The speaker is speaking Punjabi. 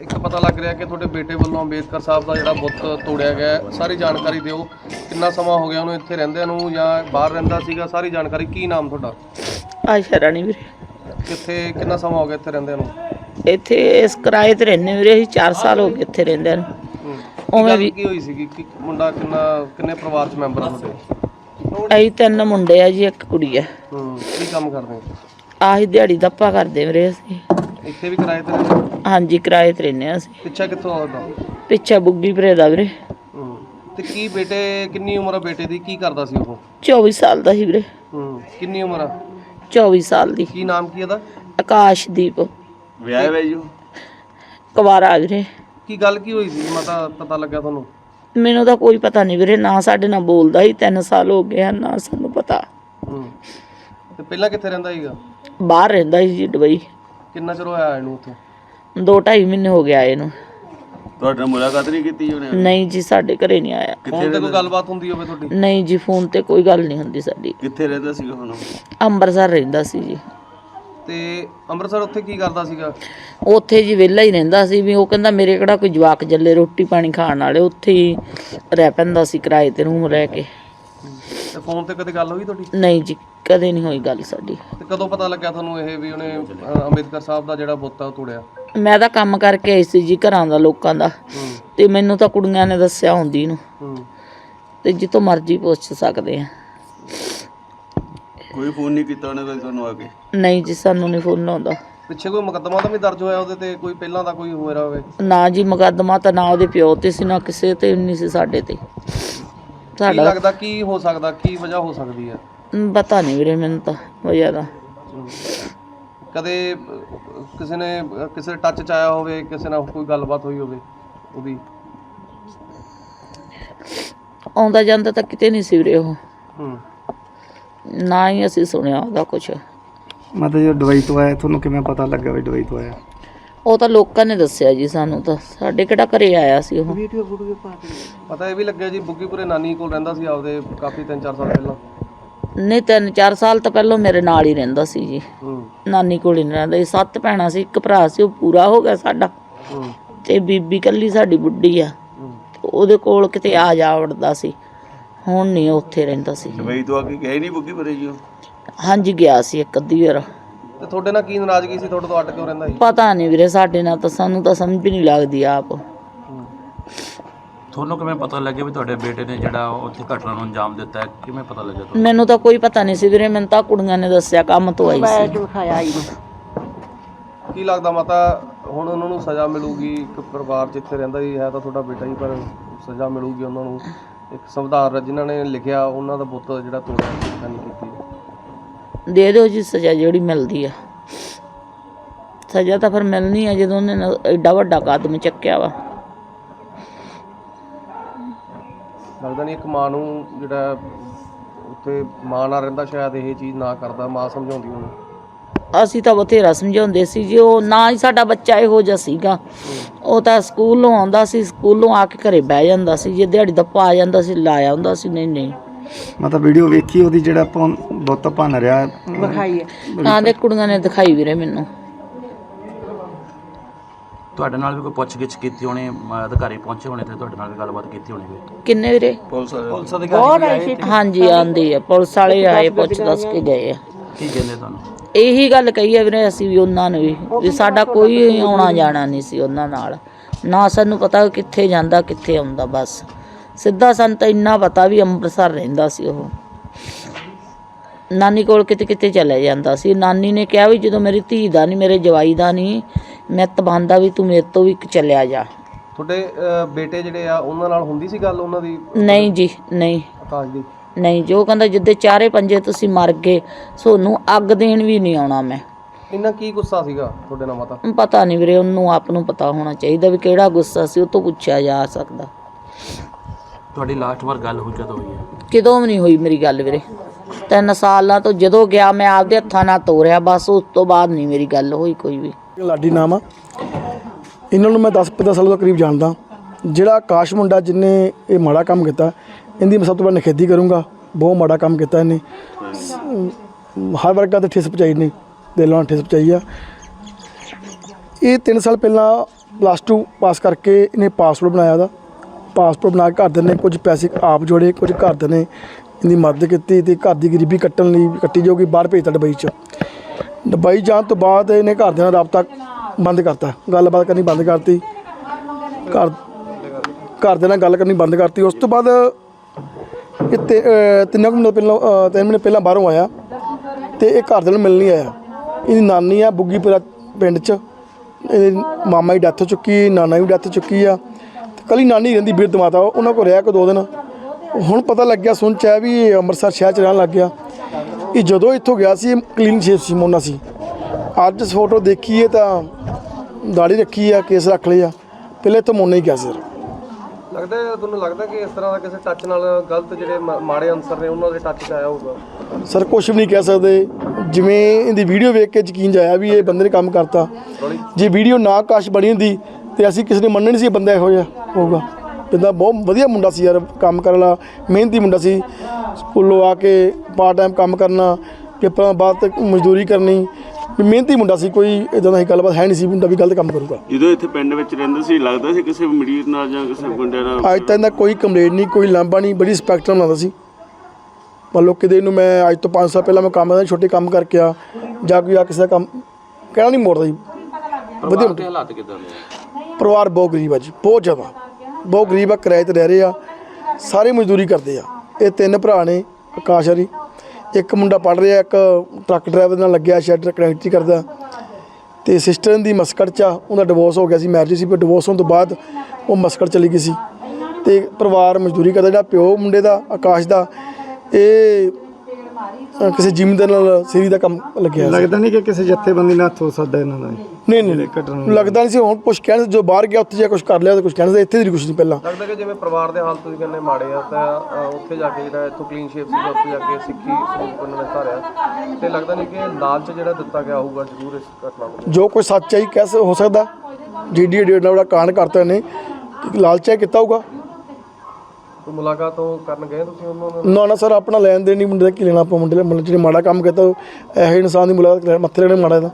ਇੱਕ ਪਤਾ ਲੱਗ ਰਿਹਾ ਕਿ ਤੁਹਾਡੇ ਬੇਟੇ ਵੱਲੋਂ ਅੰਬੇਦਕਰ ਸਾਹਿਬ ਦਾ ਜਿਹੜਾ ਬੁੱਤ ਤੋੜਿਆ ਗਿਆ ਹੈ। ਸਾਰੀ ਜਾਣਕਾਰੀ ਦਿਓ। ਕਿੰਨਾ ਸਮਾਂ ਹੋ ਗਿਆ ਉਹਨੂੰ ਇੱਥੇ ਰਹਿੰਦਿਆਂ ਨੂੰ ਜਾਂ ਬਾਹਰ ਰਹਿੰਦਾ ਸੀਗਾ? ਸਾਰੀ ਜਾਣਕਾਰੀ। ਕੀ ਨਾਮ ਤੁਹਾਡਾ? ਆਸ਼ਾ ਰਾਣੀ ਵੀਰੇ। ਕਿੱਥੇ ਕਿੰਨਾ ਸਮਾਂ ਹੋ ਗਿਆ ਇੱਥੇ ਰਹਿੰਦਿਆਂ ਨੂੰ? ਇੱਥੇ ਇਸ ਕਿਰਾਏ ਤੇ ਰਹਿੰਦੇ ਵੀਰੇ ਅਸੀਂ 4 ਸਾਲ ਹੋ ਗਏ ਇੱਥੇ ਰਹਿੰਦੇ ਨੂੰ। ਹੂੰ। ਉਵੇਂ ਗੱਲ ਵੀ ਕੀ ਹੋਈ ਸੀਗੀ? ਕਿ ਮੁੰਡਾ ਕਿੰਨਾ ਕਿੰਨੇ ਪਰਿਵਾਰ ਚ ਮੈਂਬਰ ਆ ਤੁਹਾਡੇ? ਅਸੀਂ ਤਿੰਨ ਮੁੰਡੇ ਆ ਜੀ ਇੱਕ ਕੁੜੀ ਆ। ਹੂੰ ਕੀ ਕੰਮ ਕਰਦੇ? ਹੋ ਆਹੀ ਦਿਹਾੜੀ ਦੱਪਾ ਕਰਦੇ ਵੀਰੇ ਅਸੀਂ। ਇੱਥੇ ਵੀ ਕਿਰਾਏ ਤੇ ਰਹਿੰਦੇ ਹੋ? ਹਾਂਜੀ ਕਿਰਾਏ ਤੇ ਰਹਿੰਦੇ ਹਾਂ ਅਸੀਂ। ਪਿੱਛਾ ਕਿੱਥੋਂ ਆਉਂਦਾ ਪਿੱਛੇ ਬੁੱਗੀ ਭਰੇ ਦਾ ਵੀਰੇ। ਹੂੰ। ਤੇ ਕੀ ਬੇਟੇ ਕਿੰਨੀ ਉਮਰ ਆ ਬੇਟੇ ਦੀ? ਕੀ ਕਰਦਾ ਸੀ ਉਹ? 24 ਸਾਲ ਦਾ ਸੀ ਵੀਰੇ। ਹੂੰ ਕਿੰਨੀ ਉਮਰ ਆ? 24 ਸਾਲ ਦੀ। ਕੀ ਨਾਮ ਕੀ ਇਹਦਾ ਆਕਾਸ਼ਦੀਪ। ਵਿਆਹ ਹੈ ਜੀ ਕੁਵਾਰਾ ਵੀਰੇ। ਕੀ ਗੱਲ ਕੀ ਹੋਈ ਸੀ? ਮਤਾ ਪਤਾ ਲੱਗਿਆ ਤੁਹਾਨੂੰ? ਮੈਨੂੰ ਤਾਂ ਕੋਈ ਪਤਾ ਨਹੀਂ ਵੀਰੇ ਨਾ ਸਾਡੇ ਨਾਲ ਬੋਲਦਾ ਹੀ 3 ਸਾਲ ਹੋ ਗਏ ਹਨ ਨਾ ਸਾਨੂੰ ਪਤਾ। ਹੂੰ। ਤੇ ਪਹਿਲਾਂ ਕਿੱਥੇ ਰਹਿੰਦਾ ਸੀਗਾ? ਬਾਹਰ ਰਹਿੰਦਾ ਸੀ ਜੀ ਦੁਬਈ। ਕਿੰਨਾ ਚਿਰ ਹੋਇਆ ਇਹਨੂੰ ਉੱਥੇ? ਦੋ ਢਾਈ ਮਹੀਨੇ ਹੋ ਗਿਆ ਇਹਨੂੰ। ਤੁਹਾਡੇ ਨਾਲ ਮੁਲਾਕਾਤ ਨਹੀਂ ਕੀਤੀ ਉਹਨੇ? ਨਹੀਂ ਜੀ ਸਾਡੇ ਘਰੇ ਨਹੀਂ ਆਇਆ। ਫੋਨ ਤੇ ਕੋਈ ਗੱਲਬਾਤ ਹੁੰਦੀ ਹੋਵੇ ਤੁਹਾਡੀ? ਨਹੀਂ ਜੀ ਫੋਨ ਤੇ ਕੋਈ ਗੱਲ ਨਹੀਂ ਹੁੰਦੀ ਸਾਡੀ। ਕਿੱਥੇ ਰਹਿੰਦਾ ਸੀਗਾ ਹੁਣ? ਅੰਮ੍ਰਿਤਸਰ ਰਹਿੰਦਾ ਸੀ ਜੀ। ਤੇ ਅੰਮ੍ਰਿਤਸਰ ਉੱਥੇ ਕੀ ਕਰਦਾ ਸੀਗਾ? ਉੱਥੇ ਜੀ ਵਿਹਲਾ ਹੀ ਰਹਿੰਦਾ ਸੀ ਵੀ ਉਹ ਕਹਿੰਦਾ ਮੇਰੇ ਕਿਹੜਾ ਕੋਈ ਜਵਾਕ ਜੱਲੇ ਰੋਟੀ ਪਾਣੀ ਖਾਣ ਵਾਲੇ ਉੱਥੇ ਹੀ ਰਹਿ ਪੈਂਦਾ ਸੀ ਕਿਰਾਏ ਤੇ ਰੂਮ ਲੈ ਕੇ। ਤੇ ਫੋਨ ਤੇ ਕਦੇ ਗੱਲ ਹੋਈ ਤੁਹਾਡੀ? ਨਹੀਂ ਜੀ ਕਦੇ ਨਹੀਂ ਹੋਈ ਗੱਲ ਸਾਡੀ। ਤੇ ਕਦੋਂ ਪਤਾ ਲੱਗਿਆ ਤੁਹਾਨੂੰ ਇਹ ਵੀ ਉਹਨੇ ਅ, ਅੰਬੇਦਕਰ ਸਾਹਿਬ ਦਾ ਜਿਹੜਾ ਬੁੱਤ ਆ ਉਹ ਤੋੜਿਆ? ਮੈਂ ਤਾਂ ਕੰਮ ਕਰਕੇ ਆਈ ਸੀ ਜੀ ਘਰਾਂ ਦਾ ਲੋਕਾਂ ਦਾ। ਹੂੰ। ਤੇ ਮੈਨੂੰ ਤਾਂ ਕੁੜੀਆਂ ਨੇ ਦੱਸਿਆ ਹੁੰਦੀ ਨੂੰ। ਹੂੰ। ਤੇ ਜਿੱਥੋਂ ਮਰਜ਼ੀ ਪੁੱਛ ਸਕਦੇ ਆ। ਕੋਈ ਫੋਨ ਨਹੀਂ ਕੀਤਾ ਉਹਨੇ ਕਦੇ ਤੁਹਾਨੂੰ ਆ ਕੇ? ਨਹੀਂ ਜੀ ਸਾਨੂੰ ਨਹੀਂ ਫੋਨ ਆਉਂਦਾ ਪਿੱਛੇ ਕੋਈ ਮੁਕੱਦਮਾ ਤਾਂ ਵੀ ਦਰਜ ਹੋਇਆ ਉਹਦੇ ਤੇ ਕੋਈ ਪਹਿਲਾਂ ਦਾ ਕੋਈ ਹੋਇਆ ਹੋਵੇ? ਨਾ ਜੀ ਮੁਕੱਦਮਾ ਤਾਂ ਨਾ ਉਹਦੇ ਪਿਓ ਤੇ ਸੀ ਨਾ ਕਿਸੇ ਤੇ ਨਹੀਂ ਸੀ ਸਾਡੇ ਤੇ। ਕੀ ਸਾਡਾ ਲੱਗਦਾ ਕੀ ਹੋ ਸਕਦਾ ਕੀ ਵਜ੍ਹਾ ਹੋ ਸਕਦੀ ਹੈ ਪਤਾ ਨਹੀਂ ਵੀਰੇ ਮੈਨੂੰ ਤਾਂ ਵਜ੍ਹਾ ਦਾ ਹੂੰ। ਕਦੇ ਕਿਸੇ ਨੇ ਅ, ਕਿਸੇ ਟੱਚ ਚ ਆਇਆ ਹੋਵੇ ਕਿਸੇ ਨਾਲ ਕੋਈ ਗੱਲਬਾਤ ਹੋਈ ਹੋਵੇ ਉਹਦੀ? ਆਉਂਦਾ ਜਾਂਦਾ ਤਾਂ ਕਿਤੇ ਨਹੀਂ ਸੀ ਵੀਰੇ ਉਹ। ਹੂੰ। ਨਾ ਹੀ ਅਸੀਂ ਸੁਣਿਆ ਉਹਦਾ ਕੁਝ ਮਤਲਬ ਜਦੋਂ ਦੁਬਈ ਤੋਂ ਆਇਆ ਤੁਹਾਨੂੰ ਕਿਵੇਂ ਪਤਾ ਲੱਗਾ ਵੀ ਦੁਬਈ ਤੋਂ ਆਇਆ? ਉਹ ਤਾਂ ਲੋਕਾਂ ਨੇ ਦੱਸਿਆ ਜੀ ਸਾਨੂੰ ਤਾਂ। ਸਾਡੇ ਕਿਹੜਾ ਘਰੇ ਆਇਆ ਸੀ ਉਹ। ਪਤਾ ਇਹ ਵੀ ਲੱਗਿਆ ਜੀ ਬੁੱਗੀਪੁਰੇ ਨਾਨੀ ਕੋਲ ਰਹਿੰਦਾ ਸੀ ਆਪਦੇ ਕਾਫੀ 3-4 ਸਾਲ ਪਹਿਲਾਂ। ਨਹੀਂ ਤਿੰਨ ਚਾਰ ਸਾਲ ਤਾਂ ਪਹਿਲਾਂ ਮੇਰੇ ਨਾਲ ਹੀ ਰਹਿੰਦਾ ਸੀ ਜੀ। ਨਾਨੀ ਕੋਲ ਹੀ ਰਹਿੰਦਾ ਸੀ। ਸੱਤ ਭੈਣਾਂ ਸੀ ਇੱਕ ਭਰਾ ਸੀ ਉਹ ਪੂਰਾ ਹੋ ਗਿਆ ਸਾਡਾ। ਤੇ ਬੀਬੀ ਕੱਲੀ ਸਾਡੀ ਬੁੱਢੀ ਆ। ਉਹਦੇ ਕੋਲ ਕਿਤੇ ਆ ਜਾ ਵੜਦਾ ਸੀ। ਹੁਣ ਨਹੀਂ ਉੱਥੇ ਰਹਿੰਦਾ ਸੀ। ਦੁਬਈ ਤੋਂ ਆ ਕੇ ਨਹੀਂ ਬੁੱਗੀ ਭਰੇ ਜੀ ਉਹ? ਹਾਂਜੀ ਗਿਆ ਸੀ ਇੱਕ ਅੱਧੀ ਵਾਰ। ਤੇ ਤੁਹਾਡੇ ਨਾਲ ਕੀ ਨਾਰਾਜ਼ਗੀ ਸੀ? ਤੁਹਾਡੇ ਤੋਂ ਅੱਡ ਕਿਉਂ ਰਹਿੰਦਾ ਸੀ? ਪਤਾ ਨਹੀਂ ਵੀਰੇ ਸਾਡੇ ਨਾਲ ਤਾਂ ਸਾਨੂੰ ਤਾਂ ਸਮਝ ਵੀ ਨਹੀਂ ਲੱਗਦੀ ਆਪ। ਤੁਹਾਨੂੰ ਕਿਵੇਂ ਪਤਾ ਲੱਗਿਆ ਵੀ ਤੁਹਾਡੇ ਬੇਟੇ ਨੇ ਜਿਹੜਾ ਉੱਥੇ ਘਟਨਾ ਨੂੰ ਅੰਜਾਮ ਦਿੱਤਾ ਹੈ? ਕਿਵੇਂ ਪਤਾ ਲੱਗਿਆ ਤੁਹਾਨੂੰ? ਮੈਨੂੰ ਤਾਂ ਕੋਈ ਪਤਾ ਨਹੀਂ ਸੀ ਵੀਰੇ ਮੈਨੂੰ ਤਾਂ ਕੁੜੀਆਂ ਨੇ ਦੱਸਿਆ ਕੰਮ ਤੋਂ ਆਈ ਸੀ। ਕੀ ਲੱਗਦਾ ਮਾਤਾ ਹੁਣ ਉਹਨਾਂ ਨੂੰ ਸਜ਼ਾ ਮਿਲੂਗੀ? ਇੱਕ ਪਰਿਵਾਰ ਜਿੱਥੇ ਰਹਿੰਦਾ ਹੀ ਹੈ ਤਾਂ ਤੁਹਾਡਾ ਬੇਟਾ ਹੀ ਪਰ ਸਜ਼ਾ ਮਿਲੂਗੀ ਉਹਨਾਂ ਨੂੰ। ਇੱਕ ਸੰਵਿਧਾਨ ਜਿਨ੍ਹਾਂ ਨੇ ਲਿਖਿਆ ਉਹਨਾਂ ਦਾ ਬੁੱਤ ਜਿਹੜਾ ਤੋੜਿਆ ਨਹੀਂ ਕੀਤੀ। ਦੇ ਦਿਓ ਜੀ ਸਜ਼ਾ ਜਿਹੜੀ ਮਿਲਦੀ ਆ। ਸਜ਼ਾ ਤਾਂ ਫਿਰ ਮਿਲਣੀ ਆ ਜਦੋਂ ਉਹਨੇ ਨਾ ਐਡਾ ਵੱਡਾ ਕਦਮ ਚੱਕਿਆ ਵਾ। ਲੱਗਦਾ ਨਹੀਂ ਇੱਕ ਮਾਂ ਨੂੰ ਜਿਹੜਾ ਉੱਥੇ ਮਾਂ ਨਾਲ ਰਹਿੰਦਾ ਸ਼ਾਇਦ ਇਹ ਚੀਜ਼ ਨਾ ਕਰਦਾ ਮਾਂ ਸਮਝਾਉਂਦੀ ਉਹਨੂੰ ਅਸੀਂ ਤਾਂ ਬਥੇਰਾ ਸਮਝਾਉਂਦੇ ਸੀ ਜੀ ਉਹ ਨਾ ਹੀ ਸਾਡਾ ਬੱਚਾ ਇਹੋ ਜਿਹਾ ਸੀਗਾ। ਉਹ ਤਾਂ ਸਕੂਲੋਂ ਆਉਂਦਾ ਸੀ ਸਕੂਲੋਂ ਆ ਕੇ ਘਰੇ ਬਹਿ ਜਾਂਦਾ ਸੀ ਜੇ ਦਿਹਾੜੀ ਦਾ ਪਾ ਜਾਂਦਾ ਸੀ ਲਾਇਆ ਹੁੰਦਾ ਸੀ ਨਹੀਂ ਨਹੀਂ। ਮਤਲਬ ਵੀਡੀਓ ਵੇਖੀ ਉਹਦੀ ਜਿਹੜਾ ਆਪਾਂ ਬੁੱਤ ਭੰਨ ਰਿਹਾ ਤਾਂ ਦੇ ਕੁੜੀਆਂ ਨੇ ਦਿਖਾਈ ਵੀਰੇ ਮੈਨੂੰ। ਤੁਹਾਡੇ ਨਾਲ ਵੀ ਕੋਈ ਪੁੱਛਗਿੱਛ ਕੀਤੀ ਹੋਣੀ ਅਮ, ਅਧਿਕਾਰੀ ਪਹੁੰਚੇ ਹੋਣੇ ਤੇ ਤੁਹਾਡੇ ਨਾਲ ਵੀ ਗੱਲਬਾਤ ਕੀਤੀ ਹੋਣੀ ਕਿੰਨੇ ਵੀਰੇ? ਪੁਲਿਸ ਵਾਲੇ। ਪੁਲਿਸ ਅਧਿਕਾਰੀ ਹਾਂਜੀ ਆਂਦੀ ਆ। ਪੁਲਿਸ ਵਾਲੇ ਆਏ ਪੁੱਛ ਦੱਸ ਕੇ ਗਏ ਆ। ਕੀ ਕਹਿੰਦੇ ਤੁਹਾਨੂੰ? ਇਹੀ ਗੱਲ ਕਹੀ ਆ ਵੀਰੇ ਅਸੀਂ ਵੀ ਉਹਨਾਂ ਨੂੰ ਵੀ ਵੀ ਸਾਡਾ ਕੋਈ ਆਉਣਾ ਜਾਣਾ ਨਹੀਂ ਸੀ ਉਹਨਾਂ ਨਾਲ। ਨਾ ਸਾਨੂੰ ਪਤਾ ਕਿੱਥੇ ਜਾਂਦਾ ਕਿੱਥੇ ਆਉਂਦਾ ਬਸ। ਸਿੱਧਾ ਸਾਨੂੰ ਤਾਂ ਇੰਨਾ ਪਤਾ ਵੀ ਅੰਮ੍ਰਿਤਸਰ ਰਹਿੰਦਾ ਸੀ ਉਹ। ਨਾਨੀ ਕੋਲ ਕਿਤੇ ਕਿਤੇ ਚਲੇ ਜਾਂਦਾ ਸੀ। ਨਾਨੀ ਨੇ ਕਿਹਾ ਵੀ ਜਦੋਂ ਮੇਰੀ ਧੀ ਦਾ ਨਹੀਂ ਮੇਰੇ ਜਵਾਈ ਦਾ ਨਹੀਂ ਮੈਂ ਤਬਾਂਦਾ ਵੀ ਤੂੰ ਮੇਰੇ ਤੋਂ ਵੀ ਚਲਿਆ ਜਾ। ਤੁਹਾਡੇ ਬੇਟੇ ਜਿਹੜੇ ਆ ਉਹਨਾਂ ਨਾਲ ਹੁੰਦੀ ਸੀ ਗੱਲ ਉਹਨਾਂ ਦੀ? ਨਹੀਂ ਜੀ ਨਹੀਂ। ਆਕਾਸ਼ ਦੀ ਨਹੀਂ ਜੋ ਕਹਿੰਦਾ ਜਿੱਦੇ ਚਾਰੇ ਪੰਜੇ ਤੁਸੀਂ ਮਰ ਗਏ ਸੋਨੂੰ ਅੱਗ ਦੇਣ ਵੀ ਨਹੀਂ ਆਉਣਾ ਮੈਂ। ਇੰਨਾ ਕੀ ਗੁੱਸਾ ਸੀਗਾ ਤੁਹਾਡੇ ਨਾਲ ਮਾਤਾ? ਪਤਾ ਨਹੀਂ ਵੀਰੇ ਉਹਨੂੰ ਆਪ ਨੂੰ ਪਤਾ ਹੋਣਾ ਚਾਹੀਦਾ ਵੀ ਕਿਹੜਾ ਗੁੱਸਾ ਸੀ ਉਹ ਤੋਂ ਪੁੱਛਿਆ ਜਾ ਸਕਦਾ। ਤੁਹਾਡੀ ਲਾਸਟ ਵਾਰ ਗੱਲ ਹੋਈ ਕਦੋਂ ਹੋਈ ਹੈ? ਕਿਦੋਂ ਵੀ ਨਹੀਂ ਹੋਈ ਮੇਰੀ ਗੱਲ ਵੀਰੇ। ਤਿੰਨ ਸਾਲਾਂ ਤੋਂ ਜਦੋਂ ਗਿਆ ਮੈਂ ਆਪਦੇ ਹੱਥਾਂ ਨਾਲ ਤੋਰਿਆ ਬਸ ਉਸ ਤੋਂ ਬਾਅਦ ਨਹੀਂ ਮੇਰੀ ਗੱਲ ਹੋਈ ਕੋਈ ਵੀ। ਲਾਡੀ ਨਾਮ ਆ। ਇਹਨਾਂ ਨੂੰ ਮੈਂ 10-15 ਸਾਲਾਂ ਤੋਂ ਕਰੀਬ ਜਾਣਦਾ। ਜਿਹੜਾ ਆਕਾਸ਼ ਮੁੰਡਾ ਜਿਹਨੇ ਇਹ ਮਾੜਾ ਕੰਮ ਕੀਤਾ, ਇਹਦੀ ਮੈਂ ਸਭ ਤੋਂ ਪਹਿਲਾਂ ਨਿਖੇਧੀ ਕਰੂੰਗਾ। ਬਹੁਤ ਮਾੜਾ ਕੰਮ ਕੀਤਾ ਇਹਨੇ। ਹਰ ਵਰਗਾ ਤੇ ਠੇਸ ਪਹੁੰਚਾਈ ਨੇ ਦਿਲਾਂ ਨੂੰ ਠੇਸ ਪਹੁੰਚਾਈ ਆ। ਇਹ 3 ਸਾਲ ਪਹਿਲਾਂ ਪਲੱਸ 2 ਪਾਸ ਕਰਕੇ ਇਹਨੇ ਪਾਸਪੋਰਟ ਬਣਾਇਆ ਦਾ ਪਾਸਪੋਰਟ ਬਣਾ ਕੇ ਘਰਦਿਆਂ ਨੇ ਕੁਝ ਪੈਸੇ ਆਪ ਜੋੜੇ, ਕੁਝ ਘਰ ਦੇ ਨੇ। ਇਹਦੀ ਮਦਦ ਕੀਤੀ ਤੇ ਘਰ ਦੀ ਗਰੀਬੀ ਕੱਟਣ ਲਈ ਕੱਟੀ ਜਾਊਗੀ, ਬਾਹਰ ਭੇਜਤਾ ਦੁਬਈ 'ਚ। ਦੁਬਈ ਜਾਣ ਤੋਂ ਬਾਅਦ ਇਹਨੇ ਘਰਦਿਆਂ ਨਾਲ ਰਾਬਤਾ ਬੰਦ ਕਰਤਾ। ਗੱਲਬਾਤ ਕਰਨੀ ਬੰਦ ਕਰਤੀ। ਘਰ ਘਰਦਿਆਂ ਨਾਲ ਗੱਲ ਕਰਨੀ ਬੰਦ ਕਰਤੀ। ਉਸ ਤੋਂ ਬਾਅਦ ਇਹ ਤੇ- ਅਹ, ਤਿੰਨ ਕੁ ਮਹੀਨੇ ਪਹਿਲਾਂ, ਅਹ, ਤਿੰਨ ਮਹੀਨੇ ਪਹਿਲਾਂ ਬਾਹਰੋਂ ਆਇਆ ਤੇ ਇਹ ਘਰਦਿਆਂ ਨੂੰ ਮਿਲਣ ਨਹੀਂ ਆਇਆ। ਇਹਦੀ ਨਾਨੀ ਆ ਬੁੱਗੀਪੁਰਾ ਪਿੰਡ 'ਚ। ਇਹਦੇ ਮਾਮਾ ਦੀ ਡੈਥ ਹੋ ਚੁੱਕੀ ਨਾਨਾ ਦੀ ਡੈਥ ਹੋ ਚੁੱਕੀ ਆ। ਤੇ ਕੱਲੀ ਨਾਨੀ ਰਹਿੰਦੀ ਬਿਰਧ ਮਾਤਾ, ਉਹਨਾਂ ਕੋਲ ਰਿਹਾ ਕੋ ਦੋ ਦਿਨ। ਹੁਣ ਪਤਾ ਲੱਗਿਆ, ਸੁਣ ਚ ਆਇਆ ਵੀ ਇਹ ਅੰਮ੍ਰਿਤਸਰ ਸ਼ਹਿਰ ਚ ਰਹਿਣ ਲੱਗ ਗਿਆ। ਇਹ ਜਦੋਂ ਇੱਥੋਂ ਗਿਆ ਸੀ ਕਲੀਨ ਸ਼ੇਪ ਸੀ ਮੋਨਾ ਸੀ। ਅੱਜ ਇਸ ਫੋਟੋ ਦੇਖੀਏ ਤਾਂ ਦਾੜੀ ਰੱਖੀ ਆ ਕੇਸ ਰੱਖ ਲਏ ਆ। ਪਹਿਲੇ ਤਾਂ ਮੋਨਾ ਹੀ ਗਿਆ ਸੀ। ਲੱਗਦਾ ਹੈ ਤੁਹਾਨੂੰ ਲੱਗਦਾ ਕਿ ਇਸ ਤਰ੍ਹਾਂ ਦਾ ਕਿਸੇ ਟੱਚ ਨਾਲ ਗਲਤ ਜਿਹੜੇ ਮਾ- ਮਾੜੇ ਅਨਸਰ ਨੇ ਉਹਨਾਂ ਦੇ ਟੱਚ 'ਚ ਆਇਆ ਹੋਊਗਾ? ਸਰ ਕੁਝ ਵੀ ਨਹੀਂ ਕਹਿ ਸਕਦੇ। ਜਿਵੇਂ ਇਹਦੀ ਵੀਡੀਓ ਵੇਖ ਕੇ ਯਕੀਨ ਜਾਇਆ ਵੀ ਇਹ ਬੰਦੇ ਨੇ ਕੰਮ ਕਰਤਾ। ਜੇ ਵੀਡੀਓ ਨਾ ਕਾਸ਼ ਬਣੀ ਹੁੰਦੀ ਤੇ ਅਸੀਂ ਕਿਸੇ ਨੇ ਮੰਨਣਾ ਨਹੀਂ ਸੀ ਇਹ ਬੰਦਾ ਇਹੋ ਜਿਹਾ ਹੋਊਗਾ। ਬੰਦਾ ਬਹੁਤ ਵਧੀਆ ਮੁੰਡਾ ਸੀ ਯਾਰ ਕੰਮ ਕਰਨ ਵਾਲਾ ਮਿਹਨਤੀ ਮੁੰਡਾ ਸੀ। ਸਕੂਲੋਂ ਆ ਕੇ ਪਾਰਟ ਟਾਈਮ ਕੰਮ ਕਰਨਾ ਪੇਪਰਾਂ ਬਾਅਦ ਤੱਕ ਮਜ਼ਦੂਰੀ ਕਰਨੀ ਵੀ ਮਿਹਨਤੀ ਮੁੰਡਾ ਸੀ ਕੋਈ ਇਦਾਂ ਦਾ ਗੱਲਬਾਤ ਹੈ ਨਹੀਂ ਸੀ ਮੁੰਡਾ ਵੀ ਗਲਤ ਕੰਮ ਕਰੂਗਾ। ਜਦੋਂ ਇੱਥੇ ਪਿੰਡ ਵਿੱਚ ਰਹਿੰਦਾ ਸੀ ਲੱਗਦਾ ਸੀ ਕਿਸੇ ਮਰੀਜ਼ ਨਾਲ ਜਾਂ ਕਿਸੇ ਗੁੰਡੇ ਨਾਲ ਅੱਜ ਤੱਕ ਦਾ ਕੋਈ ਕੰਪਲੇਂਟ ਨਹੀਂ ਕੋਈ ਲਾਂਭਾ ਨਹੀਂ ਬੜੀ ਰਿਸਪੈਕਟ ਨਾਲ ਆਉਂਦਾ ਸੀ। ਮੰਨ ਲਓ ਕਿਤੇ ਨੂੰ ਮੈਂ ਅੱਜ ਤੋਂ 5 ਸਾਲ ਪਹਿਲਾਂ ਮੈਂ ਕੰਮ ਕਰਦਾ ਛੋਟੇ ਕੰਮ ਕਰਕੇ ਆ ਜਾਂ ਕੋਈ ਆ ਕਿਸੇ ਦਾ ਕੰਮ ਕਹਿਣਾ ਨਹੀਂ ਮੋੜਦਾ ਜੀ। ਵਧੀਆ ਦੇ ਹਾਲਾਤ ਕਿਦਾਂ ਦੇ ਪਰਿਵਾਰ ਬਹੁਤ ਗਰੀਬ ਆ ਜੀ ਬਹੁਤ ਜ਼ਿਆਦਾ। ਬਹੁਤ ਗਰੀਬ ਆ ਕਿਰਾਏ ਤੇ ਰਹਿ ਰਹੇ ਆ ਸਾਰੇ ਮਜ਼ਦੂਰੀ ਕਰਦੇ ਆ। ਇਹ ਤਿੰਨ ਭਰਾ ਨੇ, ਆਕਾਸ਼ ਹਰੀ। ਇੱਕ ਮੁੰਡਾ ਪੜ ਰਿਹਾ, ਇੱਕ ਟਰੱਕ ਡਰਾਈਵਰ ਨਾਲ ਲੱਗਿਆ, ਸ਼ੈਡ ਕਨੈਕਟਰੀ ਕਰਦਾ। ਤੇ ਸਿਸਟਰ ਦੀ ਮਸਕਟ ਚ ਆ, ਉਹਦਾ ਡਿਵੋਰਸ ਹੋ ਗਿਆ ਸੀ ਮੈਰਿਜ ਸੀ ਪਰ ਡਿਵੋਰਸ ਹੋਣ ਤੋਂ ਬਾਅਦ ਉਹ ਮਸਕਟ ਚਲੀ ਗਈ ਸੀ। ਤੇ ਪਰਿਵਾਰ ਮਜ਼ਦੂਰੀ ਕਰਦਾ ਜਿਹੜਾ ਪਿਓ ਮੁੰਡੇ ਦਾ, ਆਕਾਸ਼ ਦਾ, ਇਹ ਅ, ਕਿਸੇ ਜ਼ਿਮੀਂਦਾਰ ਨਾਲ ਸੇਰੀ ਦਾ ਕੰਮ ਲੱਗਿਆ ਸੀ। ਲੱਗਦਾ ਨਹੀਂ ਕਿ ਕਿਸੇ ਜੱਥੇਬੰਦੀ ਨਾਲ ਹੱਥ ਹੋ ਸਕਦਾ ਇਹਨਾਂ ਦਾ ਨਹੀਂ ਨਹੀਂ ਨਹੀਂ। ਲੱਗਦਾ ਨਹੀਂ ਸੀ ਹੁਣ ਕੁਝ ਕਹਿਣ ਜੋ ਬਾਹਰ ਗਿਆ ਉੱਥੇ ਜਾ ਕੁਝ ਕਰ ਲਿਆ ਤੇ ਕੁਝ ਕਹਿਣ ਇੱਥੇ ਦੀ ਕੁਝ ਨਹੀਂ ਪਹਿਲਾਂ। ਲੱਗਦਾ ਕਿ ਜਿਵੇਂ ਪਰਿਵਾਰ ਦੇ ਹਾਲਤ ਤੁਸੀਂ ਕਹਿੰਦੇ ਮਾੜੇ ਆ ਤਾਂ ਅ, ਉੱਥੇ ਜਾ ਕੇ ਜਿਹੜਾ ਇੱਥੋਂ ਕਲੀਨ ਸ਼ੇਪ ਸੀਗਾ ਉੱਥੇ ਜਾ ਕੇ ਸਿੱਖੀ ਸਰੂਪ ਨੇ ਧਾਰਿਆ ਤੇ ਲੱਗਦਾ ਨਹੀਂ ਕਿ ਲਾਲਚ ਜਿਹੜਾ ਦਿੱਤਾ ਗਿਆ ਹੋਊਗਾ ਜ਼ਰੂਰ ਇਸ ਘਟਨਾ ਨੂੰ ਜੋ ਕੋਈ ਸੱਚ ਹੈ ਕੈਸੇ ਹੋ ਸਕਦਾ। ਜੀਡੀ ਡੇਟ ਨਾਲ ਕਾਂਡ ਕਰਤਾ ਨੇ ਲਾਲਚਾ ਕੀਤਾ ਹੋਊਗਾ। ਕੋਈ ਮੁਲਾਕਾਤ ਉਹ ਕਰਨ ਗਏ ਤੁਸੀਂ ਉਹਨਾਂ ਨਾਲ? ਨਾ ਨਾ ਸਰ, ਆਪਣਾ ਲੈਣ ਦੇਣ ਨਹੀਂ ਮੁੰਡੇ ਦਾ ਕੀ ਲੈਣਾ ਆਪਾਂ ਮੁੰਡੇ ਦਾ ਮਤਲਬ ਜਿਹੜੇ ਮਾੜਾ ਕੰਮ ਕੀਤਾ, ਉਹ ਇਹੋ ਜਿਹੇ ਇਨਸਾਨ ਦੀ ਮੁਲਾਕਾਤ ਕਰਨ- ਮੱਥੇ ਲੈਣੇ ਮਾੜਾ ਦਾ